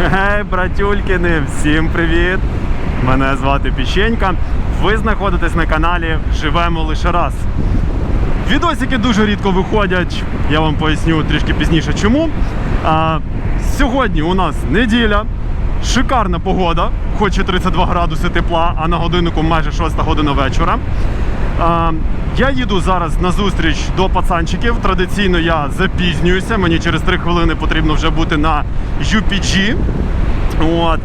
Гей, братюлькини, всім привіт! Мене звати Піщенька. Ви знаходитесь на каналі Живемо лише раз. Відосики дуже рідко виходять. Я вам поясню трішки пізніше чому. А, сьогодні у нас неділя, шикарна погода, хоч і 32 градуси тепла, а на годиннику майже 6 година вечора. Я їду зараз на зустріч до пацанчиків. Традиційно я запізнююся. Мені через 3 хвилини потрібно вже бути на UPG. От.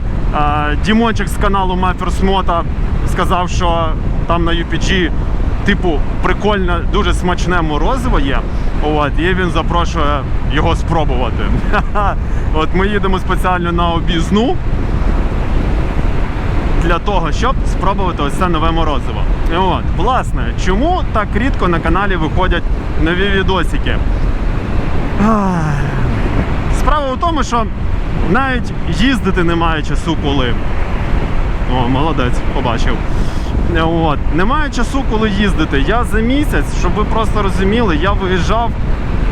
Дімончик з каналу My сказав, що там на UPG типу прикольне, дуже смачне морозиво є. От, і він запрошує його спробувати. От ми їдемо спеціально на об'їзну для того, щоб спробувати ось це нове морозиво. От, власне, чому так рідко на каналі виходять нові відосики? Справа в тому, що навіть їздити немає часу, коли. О, молодець, побачив. От. Немає часу, коли їздити. Я за місяць, щоб ви просто розуміли, я виїжджав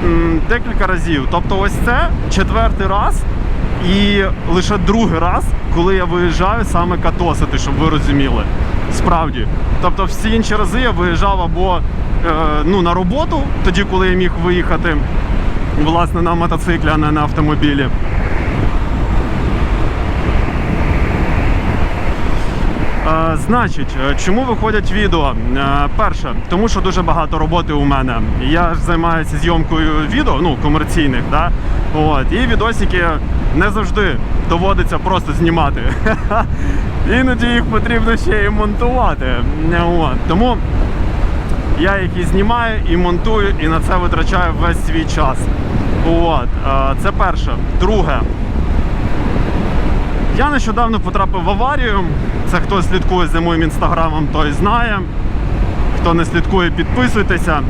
м, декілька разів. Тобто, ось це четвертий раз і лише другий раз, коли я виїжджаю саме катосити, щоб ви розуміли. Справді. Тобто всі інші рази я виїжджав або е, ну, на роботу, тоді, коли я міг виїхати власне на мотоциклі, а не на автомобілі. Значить, е, чому виходять відео? Е, Перше, тому що дуже багато роботи у мене. Я ж займаюся зйомкою відео, ну комерційних, да? От, і відосики не завжди доводиться просто знімати. Іноді їх потрібно ще і монтувати. Е, От, тому я їх і знімаю, і монтую, і на це витрачаю весь свій час. От, це перше. Друге. Я нещодавно потрапив в аварію. Це хто слідкує за моїм інстаграмом, той знає. Хто не слідкує, підписуйтеся.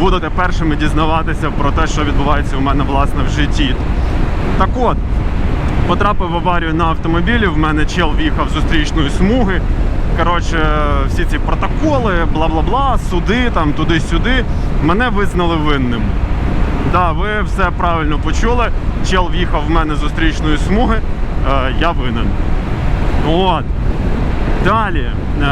Будете першими дізнаватися про те, що відбувається у мене власне в житті. Так от, потрапив в аварію на автомобілі. В мене чел в'їхав зустрічної смуги. Коротше, всі ці протоколи, бла-бла-бла, суди, там туди-сюди. Мене визнали винним. Да, ви все правильно почули. Чел в'їхав в мене зустрічної смуги. Е, я винен. От. Далі. Е,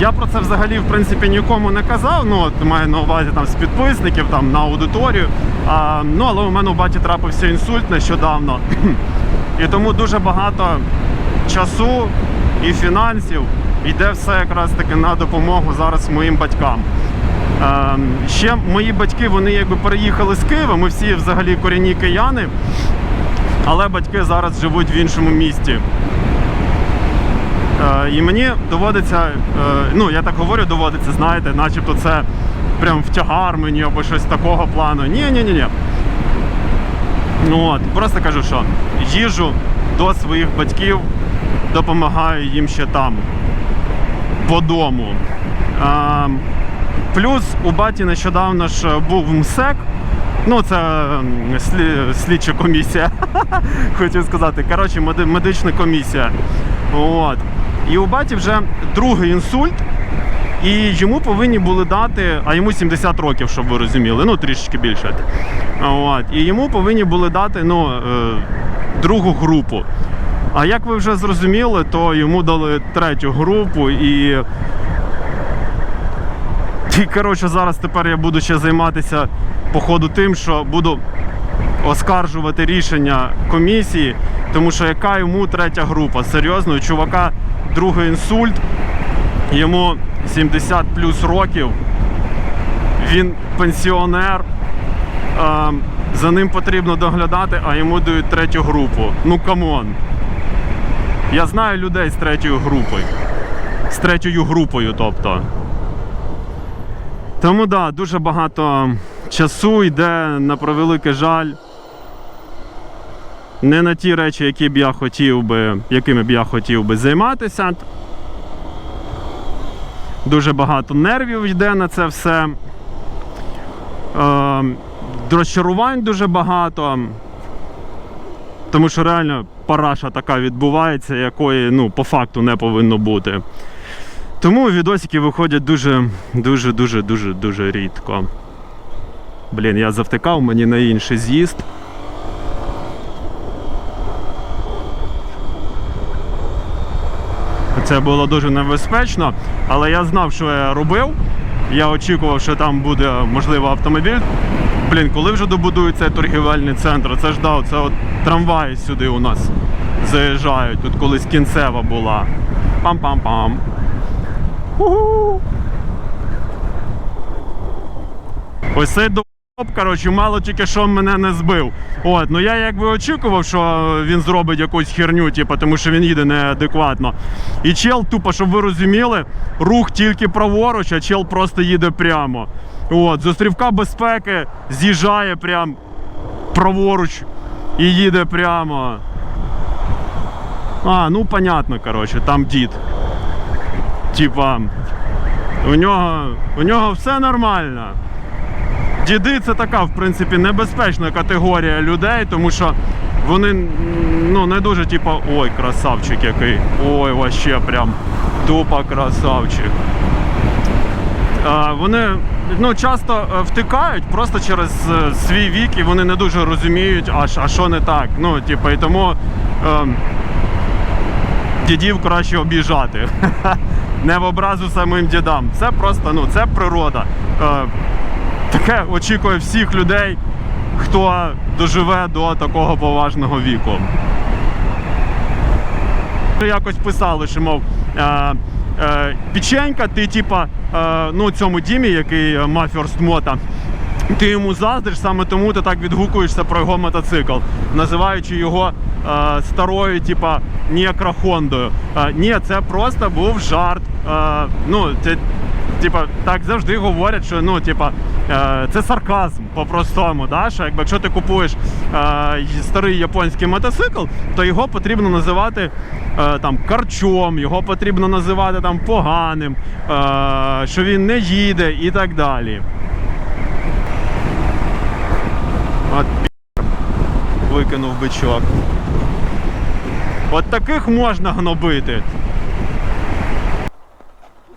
я про це взагалі в принципі нікому не казав. Ну, от маю на увазі там з підписників, там на аудиторію. А, ну, але у мене у баті трапився інсульт нещодавно. І тому дуже багато часу і фінансів йде все якраз таки на допомогу зараз моїм батькам. Е, ще мої батьки вони якби переїхали з Києва. Ми всі взагалі корінні кияни, але батьки зараз живуть в іншому місті. Е, і мені доводиться, е, ну я так говорю, доводиться, знаєте, начебто це прям в тягар мені або щось такого плану. Ні, ні. Ну от, просто кажу, що їжу до своїх батьків, допомагаю їм ще там, по дому. А, плюс у баті нещодавно ж був МСЕК. Ну, це м, слі, слідча комісія, хочу сказати. Коротше, меди- медична комісія. От. І у баті вже другий інсульт, і йому повинні були дати, а йому 70 років, щоб ви розуміли, ну трішечки більше. От. І йому повинні були дати ну, е, другу групу. А як ви вже зрозуміли, то йому дали третю групу і. І коротше, зараз тепер я буду ще займатися по ходу тим, що буду оскаржувати рішення комісії, тому що яка йому третя група? Серйозно, у чувака другий інсульт, йому 70 плюс років, він пенсіонер, за ним потрібно доглядати, а йому дають третю групу. Ну камон. Я знаю людей з третьою групою. З третьою групою, тобто. Тому да, дуже багато часу йде на превеликий жаль. Не на ті речі, які б я хотів би, якими б я хотів би займатися. Дуже багато нервів йде на це все. Е, розчарувань дуже багато. Тому що реально параша така відбувається, якої ну, по факту не повинно бути. Тому відосики виходять дуже, дуже, дуже, дуже, дуже рідко. Блін, я завтикав мені на інший з'їзд. Це було дуже небезпечно, але я знав, що я робив. Я очікував, що там буде можливо автомобіль. Блін, коли вже добудують цей торгівельний центр, це ж да, це от трамваї сюди у нас заїжджають. Тут колись кінцева була. Пам-пам-пам. Ось цей коротше, мало тільки що мене не збив. От, ну я якби очікував, що він зробить якусь херню, типу, тому що він їде неадекватно. І чел, тупо, щоб ви розуміли, рух тільки праворуч, а чел просто їде прямо. От, з острівка безпеки з'їжджає прям праворуч і їде прямо. А, ну понятно, коротше, там дід. Типа, у нього, у нього все нормально. Діди це така, в принципі, небезпечна категорія людей, тому що вони ну, не дуже, типу, ой, красавчик який. Ой, вообще прям тупо красавчик. Вони ну, часто е, втикають просто через е, свій вік і вони не дуже розуміють, а, а що не так. Ну, типу, і тому е, дідів краще обіжати. Не в образу самим дідам. Це просто ну, це природа. Е, таке очікує всіх людей, хто доживе до такого поважного віку. Якось писали, що мов. Е, е, печенька, ти типа е, ну, цьому Дімі, який мав ферстмота, ти йому заздриш, саме тому ти так відгукуєшся про його мотоцикл, називаючи його е, старою, типа. Е, ні, це просто був жарт. Е, ну, це, типа, так завжди говорять, що ну, типа, е, це сарказм по-простому. Да? Що якби, якщо ти купуєш е, старий японський мотоцикл, то його потрібно називати е, там карчом, його потрібно називати там поганим, е, що він не їде і так далі. От пі***, викинув бичок. От таких можна гнобити.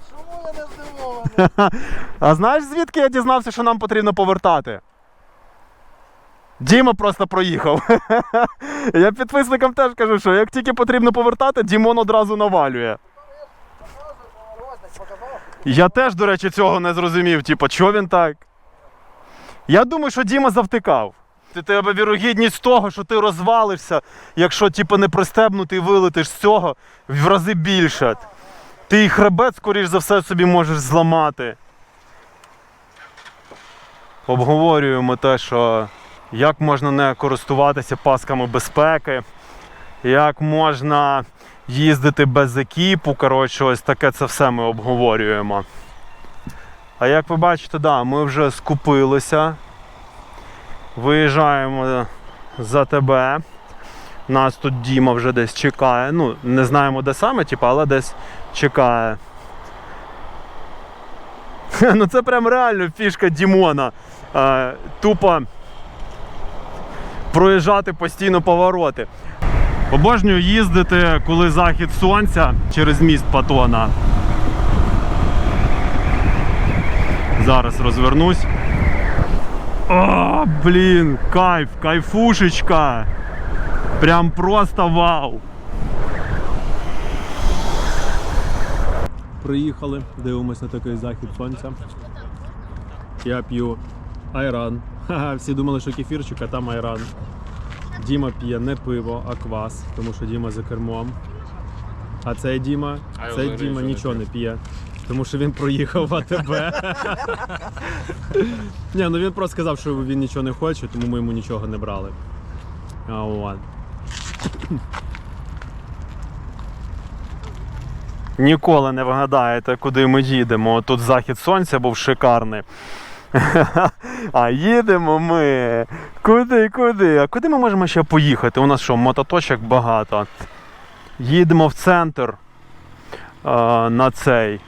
Чому я не здивований? А знаєш, звідки я дізнався, що нам потрібно повертати? Діма просто проїхав. Я підписникам теж кажу, що як тільки потрібно повертати, Дімон одразу навалює. Я теж, до речі, цього не зрозумів. Типа, чого він так? Я думаю, що Діма завтикав. Ти тебе вірогідність того, що ти розвалишся, якщо типу, не пристебнути і вилетиш з цього, в рази більше. Ти і хребет, скоріш за все, собі можеш зламати. Обговорюємо те, що як можна не користуватися пасками безпеки, як можна їздити без екіпу. Коротше, ось таке це все ми обговорюємо. А як ви бачите, да, ми вже скупилися. Виїжджаємо за тебе. Нас тут Діма вже десь чекає. Ну, не знаємо де саме, типу, але десь чекає. Ну це прям реально фішка Дімона. Е, тупо проїжджати постійно повороти. Обожнюю їздити, коли захід сонця через міст Патона. Зараз розвернусь. О, блін, кайф, кайфушечка. Прям просто вау. Приїхали, дивимося на такий захід сонця. Я п'ю айран. Ха-ха, всі думали, що кефірчик, а там айран. Діма п'є не пиво, а квас, тому що Діма за кермом. А цей Діма, А цей Діма нічого не п'є. Тому що він проїхав в АТБ. Ні, ну він просто сказав, що він нічого не хоче, тому ми йому нічого не брали. А. Ніколи не вгадаєте, куди ми їдемо. Тут захід сонця був шикарний. А їдемо ми. Куди, куди? А куди ми можемо ще поїхати? У нас що, мототочок багато. Їдемо в центр а, на цей.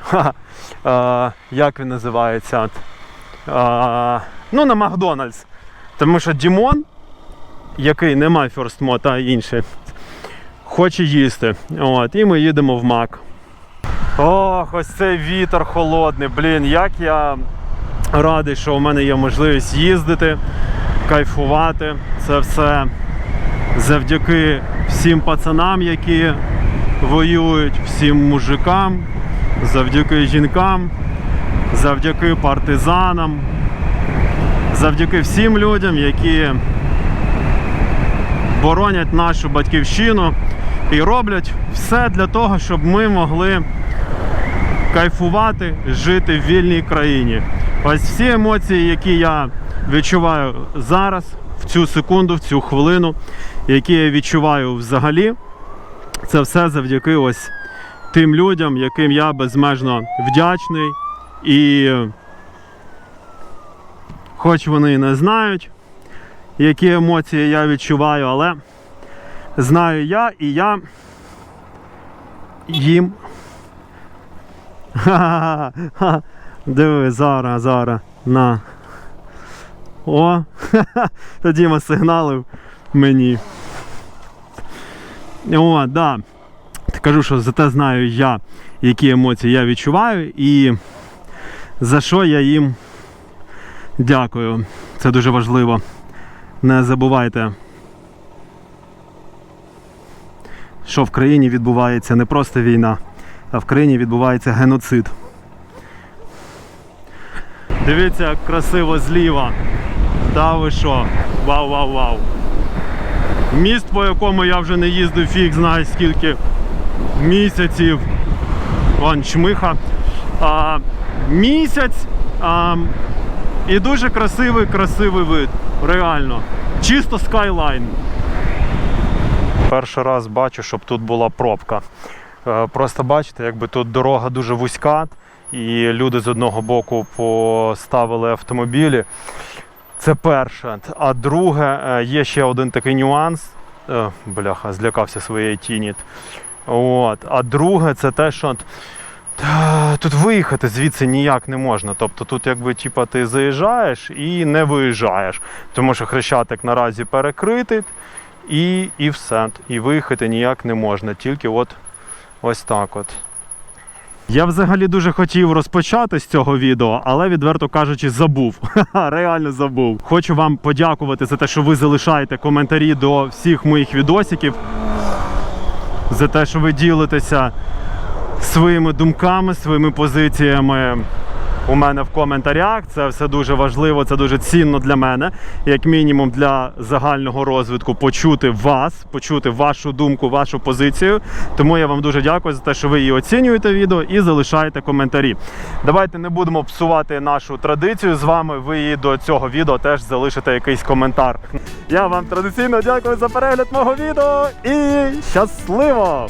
Ха, як він називається? А, ну, на Макдональдс. Тому що Дімон, який не має First Mode, а інший, хоче їсти. От, і ми їдемо в Мак. Ох, ось цей вітер холодний. Блін, як я радий, що у мене є можливість їздити, кайфувати. Це все завдяки всім пацанам, які воюють всім мужикам, завдяки жінкам, завдяки партизанам, завдяки всім людям, які боронять нашу батьківщину і роблять все для того, щоб ми могли кайфувати, жити в вільній країні. Ось всі емоції, які я відчуваю зараз, в цю секунду, в цю хвилину, які я відчуваю взагалі, це все завдяки ось тим людям, яким я безмежно вдячний. І хоч вони і не знають, які емоції я відчуваю, але знаю я і я їм. Ха-ха-ха. Диви, зараз, зараз. На. О! Тоді ми сигналив мені. О, да. Кажу, що зате знаю я, які емоції я відчуваю, і за що я їм дякую. Це дуже важливо. Не забувайте, що в країні відбувається не просто війна, а в країні відбувається геноцид. Дивіться, як красиво зліва. Та ви що? Вау, вау, вау. Міст, по якому я вже не їздив фіг знає скільки місяців. Вон чмиха. А, місяць. А, і дуже красивий, красивий вид. Реально. Чисто скайлайн. Перший раз бачу, щоб тут була пробка. Е, Просто бачите, якби тут дорога дуже вузька, і люди з одного боку поставили автомобілі. Це перше. А друге, е, є ще один такий нюанс. Е, Бляха, злякався своєї тіні. От. А друге, це те, що та, тут виїхати звідси ніяк не можна. Тобто тут, якби типа, ти заїжджаєш і не виїжджаєш. Тому що хрещатик наразі перекритий і, і все. І виїхати ніяк не можна. Тільки от ось так от. Я взагалі дуже хотів розпочати з цього відео, але відверто кажучи, забув. Реально забув. Хочу вам подякувати за те, що ви залишаєте коментарі до всіх моїх відосиків, за те, що ви ділитеся своїми думками, своїми позиціями у мене в коментарях. Це все дуже важливо, це дуже цінно для мене, як мінімум для загального розвитку, почути вас, почути вашу думку, вашу позицію. Тому я вам дуже дякую за те, що ви її оцінюєте відео і залишаєте коментарі. Давайте не будемо псувати нашу традицію з вами. Ви її до цього відео теж залишите якийсь коментар. Я вам традиційно дякую за перегляд мого відео і щасливо!